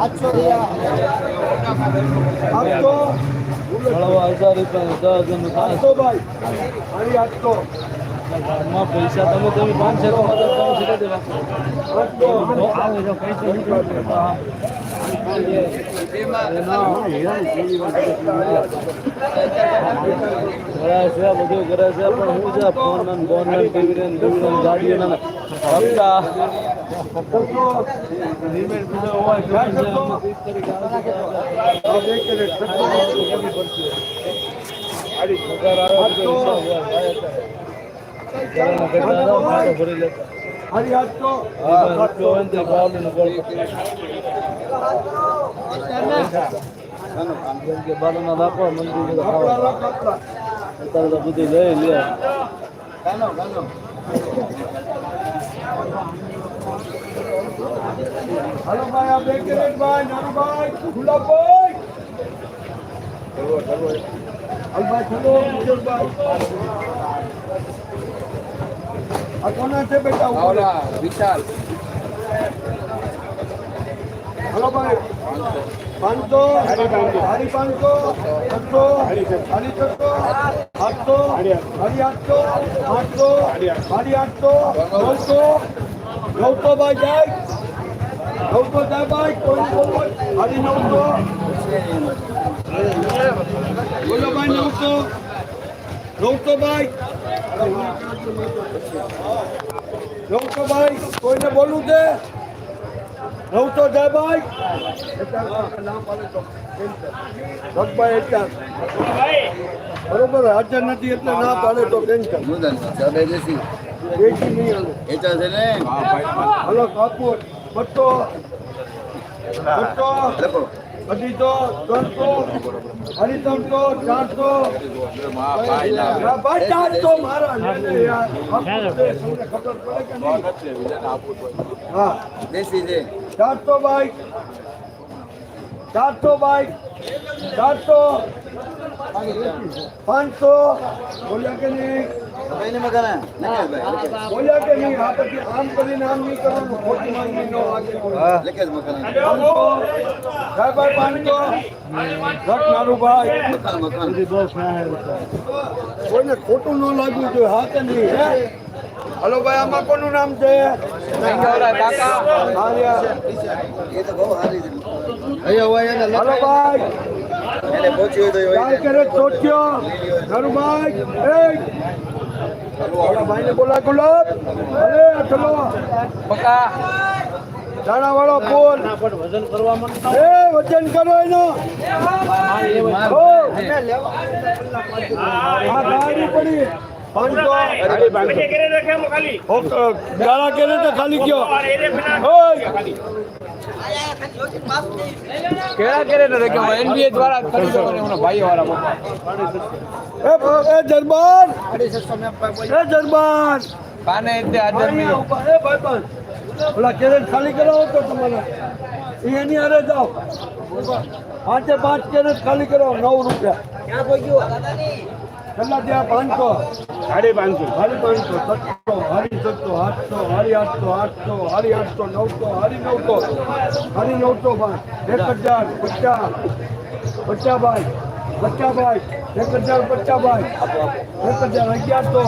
આઠસો હજાર રૂપિયા આઠસો ભાઈ મારી આઠસો. પૈસા તમે તમે કરે છે બધું કરે છે પણ હું છે ફોન બોન ટીવી ગાડીઓ હપ્તા બીજો હોય તો આવે તો હા, રૂપિયો હોય ને ગોળ કે બાલાના લાકડા મંદિર ખાવા. અત્યારે તો બધું લઈ લે હાલો ભાઈ, આ બેક રેટ ભાઈ, નાનું ભાઈ, ગુલાબભાઈ. હાલ ભાઈ, ચલો કિશોરભાઈ આ કોના છે બેટા ઓલા વિશાલ. હાલો ભાઈ પાંચસો સાડી પાંચસો છસો સાડી છસો આઠસો સાડી આઠસો આઠસો સાડી આઠસો નવસો નવસો ભાઈ જાય નવસો જાય ભાઈ કોઈ બોલો સાડી નવસો બોલો ભાઈ નવસો નવસો ભાઈ નવસો ભાઈ કોઈને બોલવું છે નવસો જાય ભાઈ ભગભાઈ એટલે. બરોબર હાજર નથી એટલે ના પાડે તો બેસી નહીં હાલે. કાપો. બસો લખો. અઢીસો ત્રણસો અઢી ત્રણસો ચારસો. ભાઈ ચારસો મારા ખબર પડે કે હા. દેસી છે ચારસો બાઈક. ચારસો બાઈક ચારસો. પાંચસો. બોલ્યા કે નહીં? બોલ્યા કે નહીં? આ પછી આમ કરીને આમ નહીં કરવાનું ખોટી માંગણી ન પાંચસો. સ્નેહ કોઈને ખોટું ન લાગવું જોઈએ હા કે નહીં હે? હલો ભાઈ આમાં કોનું નામ છે? ભાઈ ગુલાબ અરે ચલો દાણા વાળો બોલ વજન કરવા માંડતા એ કરો એનો પડી ગાળા કેરેટ ખાલી ગયો. ઓય. કેળા કરે ને કે એનબીએ દ્વારા કરી શકો ને એમના ભાઈઓ વાળા એ એ દરબાર એ દરબાર કાને એટલે ભાઈ, ઊભા, એ ભાઈ ઓલા કેરેટ ખાલી કરાવો તો તમારા. એની હારે જાઓ. પાંચે પાંચ કેરેટ ખાલી કરાવો નવ રૂપિયા. કેટલા ત્યાં પાંચસો સાડી પાંચસો સાડી પાંચસો સત્તો હારી સત્તો આઠસો હારી આઠસો આઠસો હારી આઠસો નવસો હારી નવસો હારી નવસો પાંચ એક હજાર પચાસ પચાસ ભાઈ પચાસ ભાઈ એક હજાર પચાસ ભાઈ એક હજાર અગિયારસો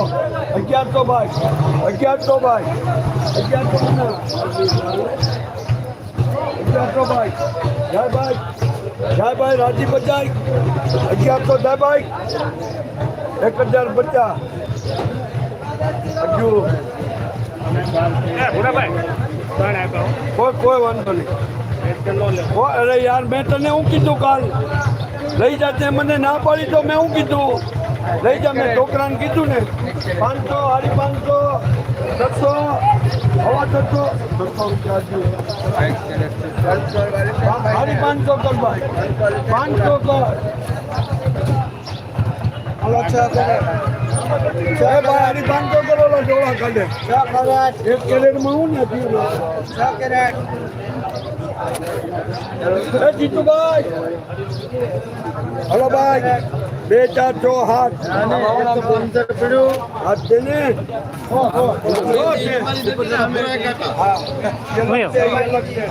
અગિયારસો ભાઈ અગિયારસો ભાઈ અગિયારસો ના. અગિયારસો ભાઈ જય ભાઈ જય ભાઈ રાજી બજાઈ અગિયારસો જય ભાઈ એક હજાર પચાસ. હજુ કોઈ કોઈ વાંધો નહીં. અરે યાર મેં તને શું કીધું કાલ? લઈ જા તે મને ના પાડી તો મેં શું કીધું? લઈ જા મેં છોકરાને કીધું ને. પાંચસો સાડી પાંચસો છસો હવા છસો છસો રૂપિયા સાડી પાંચસો કર ભાઈ. પાંચસો કર. ભાઈ સાડી પાંચસો કરો લો જોવા કાઢે એક કેરેટમાં હું ને છ કેરેટ હલો ભાઈ બે ચાર છ હાથ હાથ છે ને હો, હો. હો છે. હા. અલગ છે.